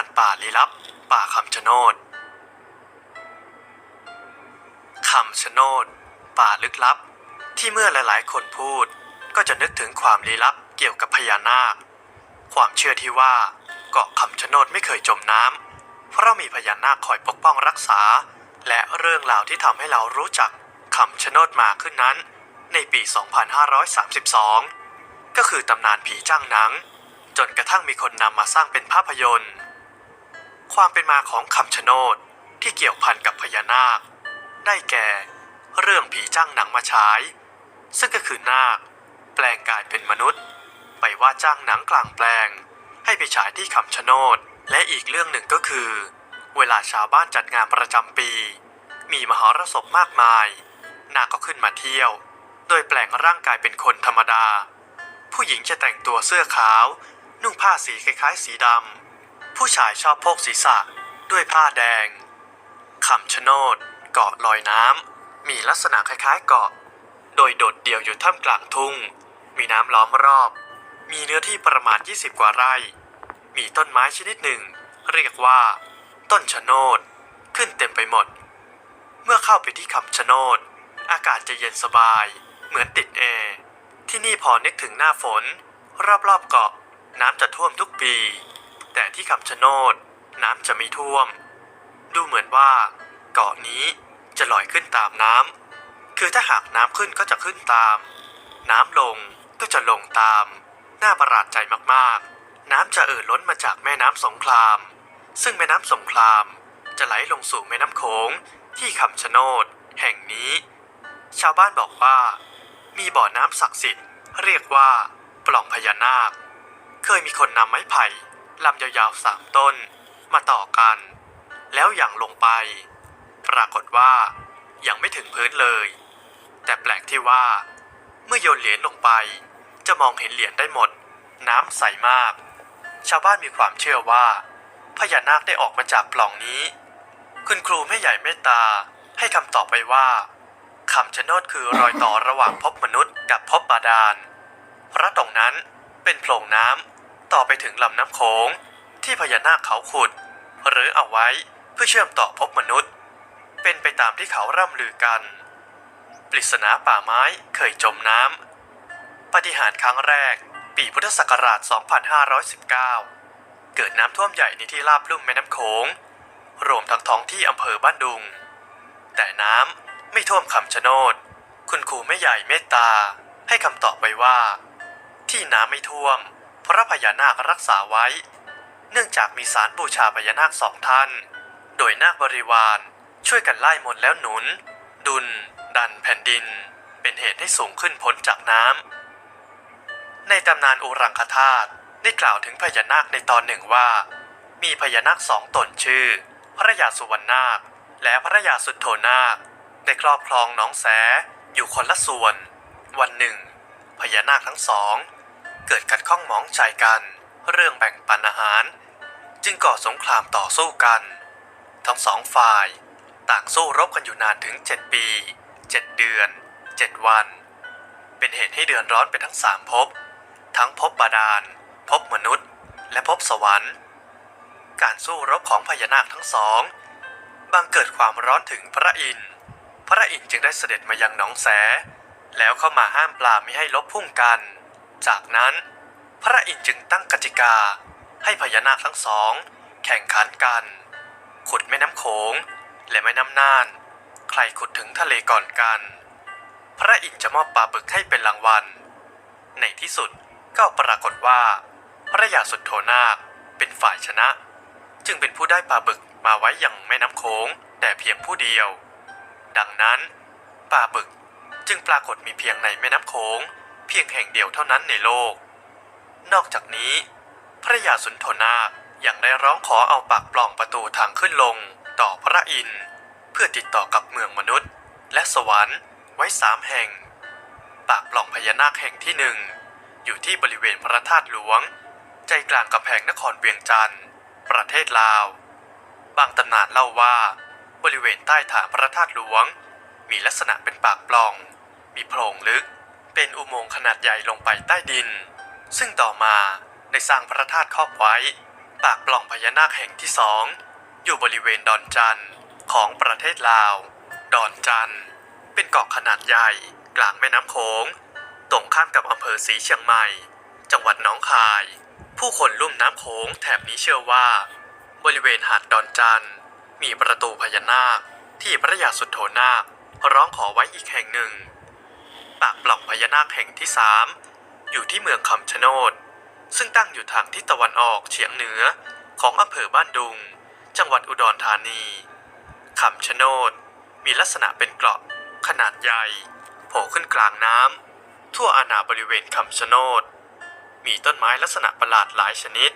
านป่าลี้ลับ ป่าคำชะโนดคำชะโนด ป่าลึกลับ ที่เมื่อหลายๆ คนพูด ก็จะนึกถึงความลี้ลับเกี่ยวกับพญานาค ความเชื่อที่ว่าเกาะคำชะโนดไม่เคยจมน้ำเพราะมีพญานาคคอยปกป้องรักษา และเรื่องราวที่ทำให้เรารู้จักคำชะโนดมาขึ้นนั้น ในปี 2532 ก็คือตำนานผีจ้างหนัง จนกระทั่งมีคนนำมาสร้างเป็นภาพยนตร์ ความเป็นมาของคำชะโนดที่เกี่ยวพันกับพญานาค ได้แก่ เรื่องผีจ้างหนังมาฉาย ซึ่งก็คือนาค แปลงกายเป็นมนุษย์ ไปว่าจ้างหนังกลางแปลง ให้ไปฉายที่คำชะโนดและอีกเรื่องหนึ่งก็คือ เวลาชาวบ้านจัดงานประจำปี มีมหรสพมากมาย นาคก็ขึ้นมาเที่ยว โดยแปลงร่างกายเป็นคนธรรมดา ผู้หญิงจะแต่งตัวเสื้อขาว นุ่งผ้าสีคล้ายๆ สีดำ ผู้ชายชอบโพกศีรษะด้วยผ้าแดงคำชะโนด เกาะลอยน้ำ มีลักษณะคล้ายๆเกาะ โดยโดดเดี่ยวอยู่ท่ามกลางทุ่ง มีน้ำล้อมรอบ มีเนื้อที่ประมาณ 20 กว่าไร่ มีต้นไม้ชนิดหนึ่ง เรียกว่า ต้นชะโนด ขึ้นเต็มไปหมด เมื่อเข้าไปที่คำชะโนด อากาศจะเย็นสบาย เหมือนติดแอร์ที่นี่พอนึกถึงหน้าฝน รอบๆเกาะ น้ำจะท่วมทุกปี แต่ที่คำชะโนดน้ำจะไม่ท่วม ดูเหมือนว่าเกาะนี้จะลอยขึ้นตามน้ำคือถ้าหากน้ำขึ้นก็จะขึ้นตาม น้ำลงก็จะลงตาม น่าประหลาดใจมากๆ น้ำจะเอ่อล้นมาจากแม่น้ำสงคราม ซึ่งแม่น้ำสงครามจะไหลลงสู่แม่น้ำโขงที่คำชะโนดแห่งนี้ ชาวบ้านบอกว่า มีบ่อน้ำศักดิ์สิทธิ์ เรียกว่า ปล่องพญานาค เคยมีคนนำไม้ไผ่ ลำยาวๆสามต้น มาต่อกัน แล้วหยั่งลงไป ปรากฏว่ายังไม่ถึงพื้นเลย แต่แปลกที่ว่า เมื่อโยนเหรียญลงไป จะมองเห็นเหรียญได้หมด น้ำใสมาก ชาวบ้านมีความเชื่อว่าพญานาคได้ออกมาจากปล่องนี้ คุณครูแม่ใหญ่เมตตาให้คำตอบไปว่าคำชะโนดคือรอยต่อระหว่างภพมนุษย์กับภพบาดาลเพราะตรงนั้นเป็นโพรงน้ำ ต่อไปถึงลำน้ำโขงที่พญานาคเขาขุด หรือเอาไว้เพื่อเชื่อมต่อภพมนุษย์ เป็นไปตามที่เขาร่ำลือกัน ปริศนาป่าไม้เคยจมน้ำปฏิหารครั้งแรก ปีพุทธศักราช 2519 เกิดน้ำท่วมใหญ่ในที่ราบลุ่มแม่น้ำโขงรวมทั้งท้องที่อำเภอบ้านดุง แต่น้ำไม่ท่วมคำชะโนด คุณครูไม่ใหญ่เมตตา ให้คำตอบไว้ว่า ที่น้ำไม่ท่วม พระพญานาครักษาไว้ เนื่องจากมีสารบูชาพญานาคสองท่าน โดยนาคบริวารช่วยกันไล่มนแล้วหนุน ดุลดันแผ่นดิน เป็นเหตุให้สูงขึ้นพ้นจากน้ำในตำนานอุรังคธาตุได้กล่าวถึงพญานาคในตอนหนึ่งว่า มีพญานาคสองตนชื่อ พระยาสุวรรณนาค และพระยาสุดโทนาคได้ครอบครองน้องแสอยู่คนละส่วน วันหนึ่งพญานาคทั้งสอง เกิดขัดข้องหมองใจกัน เรื่องแบ่งปันอาหาร จึงก่อสงครามต่อสู้กัน ทั้งสองฝ่าย ต่างสู้รบกันอยู่นานถึง 7 ปี 7 เดือน 7 วัน เป็นเหตุให้เดือนร้อนไปทั้งสามภพทั้งภพบาดาลภพมนุษย์ และภพสวรรค์ การสู้รบของพญานาคทั้งสองบังเกิดความร้อนถึงพระอินทร์ พระอินทร์จึงได้เสด็จมายังหนองแส แล้วเข้ามาห้ามปลาไม่ให้ลบพุ่งกัน จากนั้นพระอินทร์จึงตั้งกติกาให้พญานาคทั้งสอง แข่งขันกัน ขุดแม่น้ำโขงและแม่น้ำน่าน ใครขุดถึงทะเลก่อนกัน พระอินทร์จะมอบปลาบึกให้เป็นรางวัล ในที่สุดก็ปรากฏว่า พระยาสุดโทนาคเป็นฝ่ายชนะ จึงเป็นผู้ได้ปลาบึกมาไว้อย่างแม่น้ำโขงแต่เพียงผู้เดียว ดังนั้นปลาบึกจึงปรากฏมีเพียงในแม่น้ำโขง เพียงแห่งเดียวเท่านั้นในโลก นอกจากนี้ พระยาสุนทรนาคยังได้ร้องขอเอาปากปล่องประตูทางขึ้นลงต่อพระอินทร์เพื่อติดต่อกับเมืองมนุษย์ และสวรรค์ไว้สามแห่ง ปากปล่องพญานาคแห่งที่หนึ่งอยู่ที่บริเวณพระธาตุหลวง ใจกลางกำแพงนครเวียงจันทร์ ประเทศลาว บางตำนานเล่าว่า บริเวณใต้ฐานพระธาตุหลวง มีลักษณะเป็นปากปล่อง มีโพรงลึก เป็นอุโมงค์ขนาดใหญ่ลงไปใต้ดิน ซึ่งต่อมาได้สร้างพระธาตุครอบไว้ ปากปล่องพญานาคแห่งที่สอง อยู่บริเวณดอนจันทร์ของประเทศลาว ดอนจันทร์เป็นเกาะขนาดใหญ่กลางแม่น้ำโขงตรงข้ามกับอำเภอศรีเชียงใหม่ จังหวัดหนองคาย ผู้คนลุ่มน้ำโขงแถบนี้เชื่อว่า บริเวณหาดดอนจันทร์มีประตูพญานาคที่พระยาสุดโธนาคร้องขอไว้อีกแห่งหนึ่ง ปากปล่องพญานาคแห่งที่สามอยู่ที่เมืองคำชะโนด ซึ่งตั้งอยู่ทางทิศตะวันออกเฉียงเหนือของอำเภอบ้านดุง จังหวัดอุดรธานีคำชะโนด มีลักษณะเป็นเกราะขนาดใหญ่โผล่ขึ้นกลางน้ำทั่วอาณาบริเวณคำชะโนด มีต้นไม้ลักษณะประหลาดหลายชนิด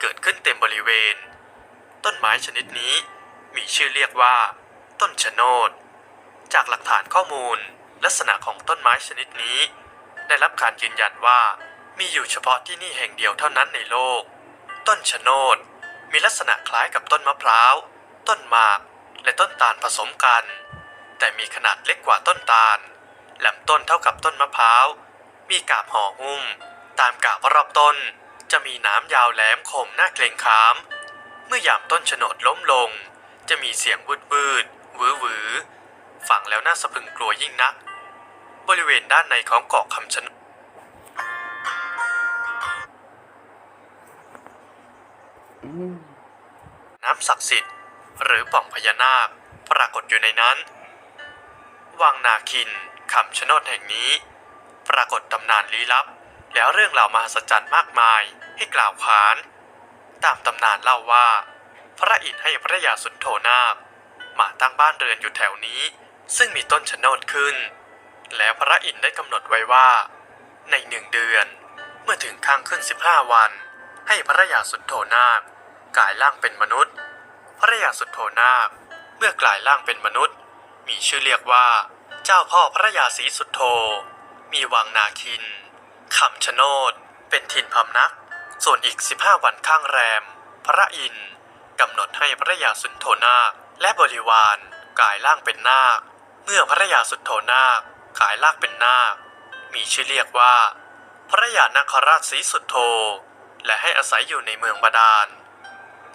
เกิดขึ้นเต็มบริเวณ ต้นไม้ชนิดนี้มีชื่อเรียกว่า ต้นชะโนด จากหลักฐานข้อมูล ลักษณะของต้นไม้ชนิดนี้ ได้รับการยืนยันว่ามีอยู่เฉพาะที่นี่แห่งเดียวเท่านั้นในโลก ต้นชะโนดมีลักษณะคล้ายกับต้นมะพร้าว ต้นหมาก และต้นตาลผสมกัน แต่มีขนาดเล็กกว่าต้นตาลลำต้นเท่ากับต้นมะพร้าว มีกาบห่อหุ้ม ตามกาบรอบต้น จะมีหน้ำยาวแหลมคมน่าเกรงขาม เมื่อยามต้นชะโนดล้มลง จะมีเสียงวืดวืดหวือหวือฟังแล้วน่าสะพึงกลัวยิ่งนัก บริเวณด้านในของเกาะคำชะโนดน้ำศักดิ์สิทธิ์ หรือป่องพญานาค ปรากฏอยู่ในนั้น วังนาคินคำชะโนดแห่งนี้ ปรากฏตำนานลี้ลับ แล้วเรื่องราวมหัศจรรย์มากมายให้กล่าวขาน ตามตำนานเล่าว่า พระอินทร์ให้พระยาสุนโธนาคมาตั้งบ้านเรือนอยู่แถวนี้ ซึ่งมีต้นชะโนดขึ้น แล้วพระอินทร์ได้กำหนดไว้ว่า ในหนึ่งเดือน เมื่อถึงข้างขึ้น 15 วัน ให้พระยาสุนโธนาคกลายร่างเป็นมนุษย์ พระยาสุนโธนาคเมื่อกลายร่างเป็นมนุษย์ มีชื่อเรียกว่า เจ้าพ่อพระยาศรีสุดโธมีวังนาคินคำชะโนด เป็นทินพำนัก ส่วนอีก 15 วันข้างแรม พระอินทร์กำหนดให้พระยาสุนโธนาคและบริวารกลายร่างเป็นนาค เมื่อพระยาสุนโธนาค กลายร่างเป็นนาค มีชื่อเรียกว่า พระยานาคราชศรีสุดโธและให้อาศัยอยู่ในเมืองบาดาล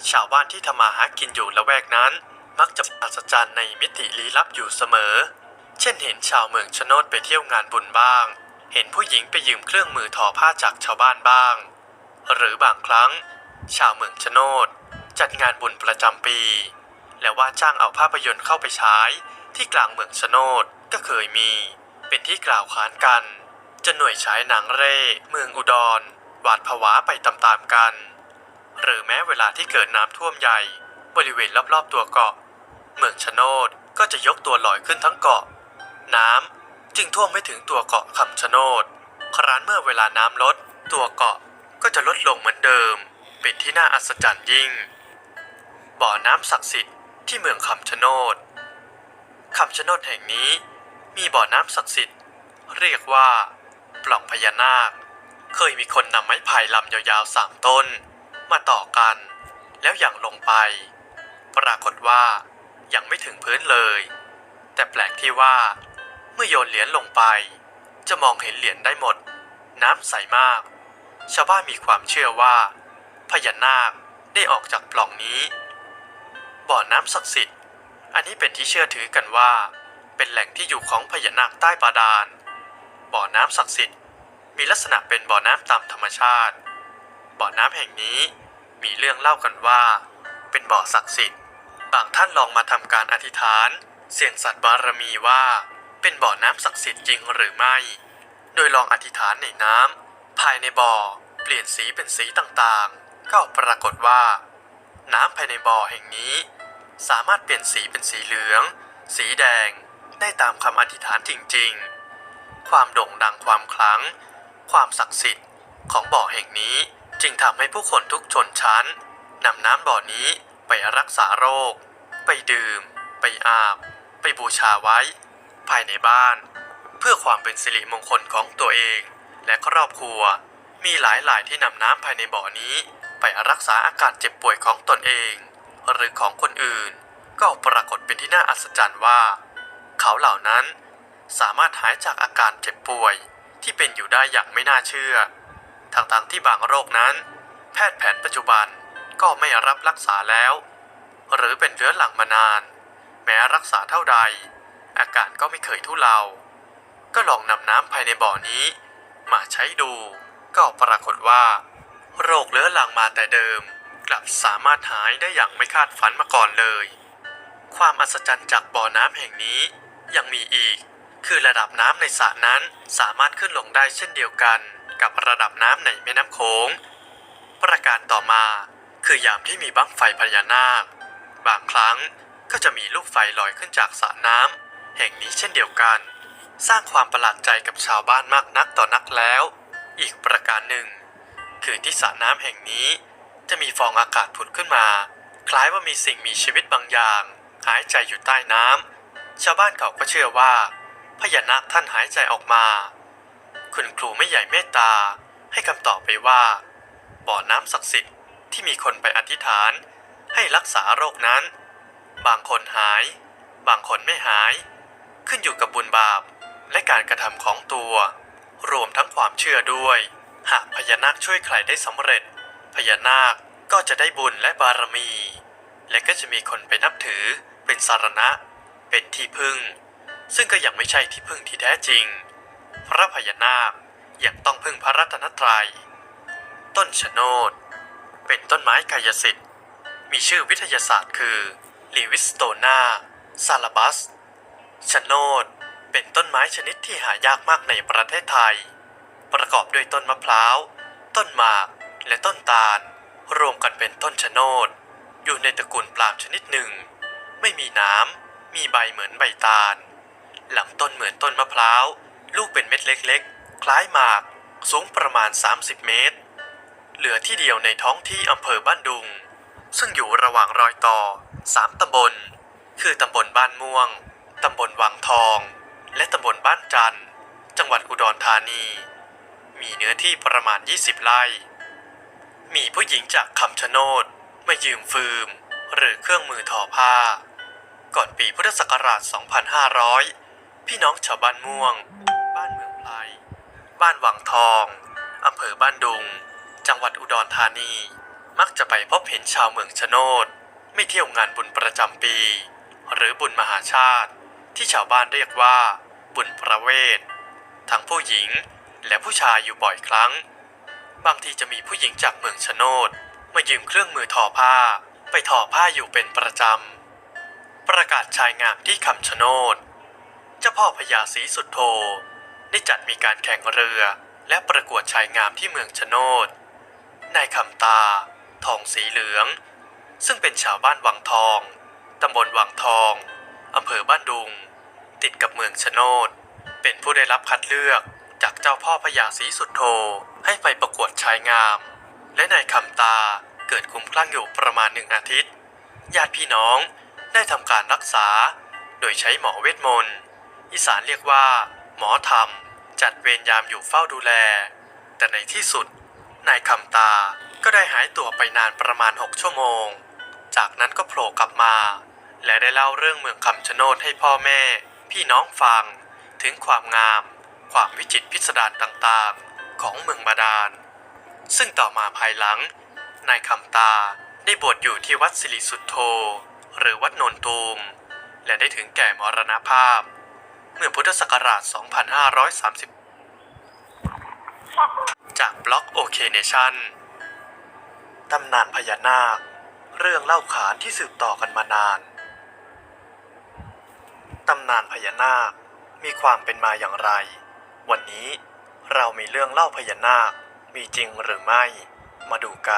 ชาวบ้านที่ทำมาหากินอยู่ละแวกนั้น มักจะอัศจรรย์ในมิติลี้ลับอยู่เสมอ เช่นเห็นชาวเมืองชนดไปเที่ยวงานบุญบ้าง เห็นผู้หญิงไปยืมเครื่องมือทอผ้าจากชาวบ้านบ้าง หรือบางครั้ง ชาวเมืองชนดจัดงานบุญประจำปี และว่าจ้างเอาภาพยนตร์เข้าไปฉายที่กลางเมืองชนดก็เคยมี เป็นที่กล่าวขานกัน จะหน่วยฉายหนังเร่ เมืองอุดรหวาดผวาไปตามๆกัน หรือแม้เวลาที่เกิดน้ำท่วมใหญ่ บริเวณรอบๆตัวเกาะ เมืองชะโนดก็จะยกตัวลอยขึ้นทั้งเกาะ น้ำจึงท่วมไม่ถึงตัวเกาะคำชะโนดครั้นเมื่อเวลาน้ำลด ตัวเกาะก็จะลดลงเหมือนเดิม เป็นที่น่าอัศจรรย์ยิ่ง บ่อน้ำศักดิ์สิทธิ์ที่เมืองคำชะโนดคำชะโนดแห่งนี้ มีบ่อน้ำศักดิ์สิทธิ์ เรียกว่า ปล่องพญานาค เคยมีคนนำไม้ไผ่ลำยาวๆสามต้น มาต่อกัน แล้วหย่างลงไป ปรากฏว่ายังไม่ถึงพื้นเลย แต่แปลกที่ว่า เมื่อโยนเหรียญลงไป จะมองเห็นเหรียญได้หมด น้ำใสมาก ชาวบ้านมีความเชื่อว่า พญานาคได้ออกจากปล่องนี้ บ่อน้ำศักดิ์สิทธิ์ อันนี้เป็นที่เชื่อถือกันว่า เป็นแหล่งที่อยู่ของพญานาคใต้บาดาล บ่อน้ำศักดิ์สิทธิ์ มีลักษณะเป็นบ่อน้ำตามธรรมชาติ บ่อน้ำแห่งนี้มีเรื่องเล่ากันว่า เป็นบ่อศักดิ์สิทธิ์ บางท่านลองมาทำการอธิษฐาน เสี่ยงสัตว์บารมีว่า เป็นบ่อน้ำศักดิ์สิทธิ์จริงหรือไม่ โดยลองอธิษฐานในน้ำภายในบ่อเปลี่ยนสีเป็นสีต่างๆ ก็ปรากฏว่า น้ำภายในบ่อแห่งนี้ สามารถเปลี่ยนสีเป็นสีเหลือง สีแดง ได้ตามคำอธิษฐานจริงๆ ความโด่งดังความคลัง ความศักดิ์สิทธิ์ของบ่อแห่งนี้จึงทำให้ผู้คนทุกชนชั้นนำน้ำบ่อนี้ไปรักษาโรค ไปดื่ม ไปอาบ ไปบูชาไว้ ภายในบ้าน เพื่อความเป็นสิริมงคลของตัวเอง และครอบครัว มีหลายหลายที่นำน้ำภายในบ่อนี้ ไปรักษาอาการเจ็บป่วยของตนเอง หรือของคนอื่น ก็ปรากฏเป็นที่น่าอัศจรรย์ว่า เขาเหล่านั้น สามารถหายจากอาการเจ็บป่วยที่เป็นอยู่ได้อย่างไม่น่าเชื่อทั้งๆที่บางโรคนั้น แพทย์แผนปัจจุบันก็ไม่รับรักษาแล้ว หรือเป็นเรื้อรังมานาน แม้รักษาเท่าใด อาการก็ไม่เคยทุเลา ก็ลองนำน้ำภายในบ่อนี้ มาใช้ดู ก็ปรากฏว่า โรคเรื้อรังมาแต่เดิม กลับสามารถหายได้อย่างไม่คาดฝันมาก่อนเลย ความอัศจรรย์จากบ่อน้ำแห่งนี้ ยังมีอีก คือระดับน้ำในสระนั้นสามารถขึ้นลงได้เช่นเดียวกัน กับระดับน้ำในแม่น้ำโขง ประการต่อมา คือยามที่มีบั้งไฟพญานาค บางครั้งก็จะมีลูกไฟลอยขึ้นจากสระน้ำแห่งนี้เช่นเดียวกัน สร้างความประหลาดใจกับชาวบ้านมากนักต่อนักแล้ว อีกประการหนึ่ง คือที่สระน้ำแห่งนี้ จะมีฟองอากาศผุดขึ้นมา คล้ายว่ามีสิ่งมีชีวิตบางอย่างหายใจอยู่ใต้น้ำ ชาวบ้านเขาก็เชื่อว่าพญานาคท่านหายใจออกมา คุณครูไม่ใหญ่เมตตาให้คำตอบไปว่า บ่อน้ำศักดิ์สิทธิ์ที่มีคนไปอธิษฐาน ให้รักษาโรคนั้น บางคนหาย บางคนไม่หาย ขึ้นอยู่กับบุญบาปและการกระทำของตัว รวมทั้งความเชื่อด้วย หากพญานาคช่วยใครได้สำเร็จ พญานาคก็จะได้บุญและบารมี และก็จะมีคนไปนับถือเป็นสารณะ เป็นที่พึ่ง ซึ่งก็ยังไม่ใช่ที่พึ่งที่แท้จริง พระพญานาคยังต้องพึ่งพระรัตนตรัย ต้นชะโนด เป็นต้นไม้กายสิทธิ์ มีชื่อวิทยาศาสตร์คือลีวิสโตนาซาลาบัสชะโนด เป็นต้นไม้ชนิดที่หายากมากในประเทศไทย ประกอบด้วยต้นมะพร้าว ต้นหมาก และต้นตาล รวมกันเป็นต้นชะโนด อยู่ในตระกูลปลามชนิดหนึ่ง ไม่มีน้ำ มีใบเหมือนใบตาลลำต้นเหมือนต้นมะพร้าว ลูกเป็นเม็ดเล็กๆ คล้ายหมาก สูงประมาณ 30 เมตร เหลือที่เดียวในท้องที่อำเภอบ้านดุง ซึ่งอยู่ระหว่างรอยต่อ 3 ตำบล คือตำบลบ้านม่วง ตำบลวังทอง และตำบลบ้านจัน จังหวัดอุดรธานี มีเนื้อที่ประมาณ 20 ไร่ มีผู้หญิงจากคำชะโนดมายืมฟืม หรือเครื่องมือทอผ้า ก่อนปีพุทธศักราช 2500 พี่น้องชาวบ้านม่วง บ้านเมืองไพรบ้านวังทอง อำเภอบ้านดุง จังหวัดอุดรธานี มักจะไปพบเห็นชาวเมืองชะโนด ไม่เที่ยวงานบุญประจำปี หรือบุญมหาชาติ ที่ชาวบ้านเรียกว่า บุญประเวท ทั้งผู้หญิงและผู้ชายอยู่บ่อยครั้ง บางทีจะมีผู้หญิงจากเมืองชะโนด มายืมเครื่องมือทอผ้า ไปทอผ้าอยู่เป็นประจำ ประกาศชายงามที่คำชะโนด เจ้าพ่อพญาศรีสุดโธได้จัดมีการแข่งเรือ และประกวดชายงามที่เมืองชะโนด นายคำตา ทองสีเหลือง ซึ่งเป็นชาวบ้านวังทอง ตำบลวังทองอำเภอบ้านดุง ติดกับเมืองชะโนด เป็นผู้ได้รับคัดเลือกจากเจ้าพ่อพญาศรีสุดโธให้ไปประกวดชายงาม และนายคำตาเกิดคุ้มคลั่งอยู่ประมาณหนึ่งอาทิตย์ ญาติพี่น้อง ได้ทำการรักษา โดยใช้หมอเวทมนต์อีสานเรียกว่า หมอธรรม จัดเวรยามอยู่เฝ้าดูแล แต่ในที่สุด นายคำตาก็ได้หายตัวไปนานประมาณ 6 ชั่วโมง จากนั้นก็โผล่กลับมา และได้เล่าเรื่องเมืองคำชะโนดให้พ่อแม่ พี่น้องฟัง ถึงความงาม ความวิจิตรพิสดารต่างๆ ของเมืองบาดาล ซึ่งต่อมาภายหลัง นายคำตาได้บวชอยู่ที่วัดสิริสุทโธ หรือวัดโนนตูม และได้ถึงแก่มรณภาพ เมื่อพุทธศักราช 2530 จากบล็อกโอเคเนชั่นตำนานพญานาค เรื่องเล่าขานที่สืบต่อกันมานาน ตำนานพญานาคมีความเป็นมาอย่างไร วันนี้เรามีเรื่องเล่าพญานาค มีจริงหรือไม่ มาดูกัน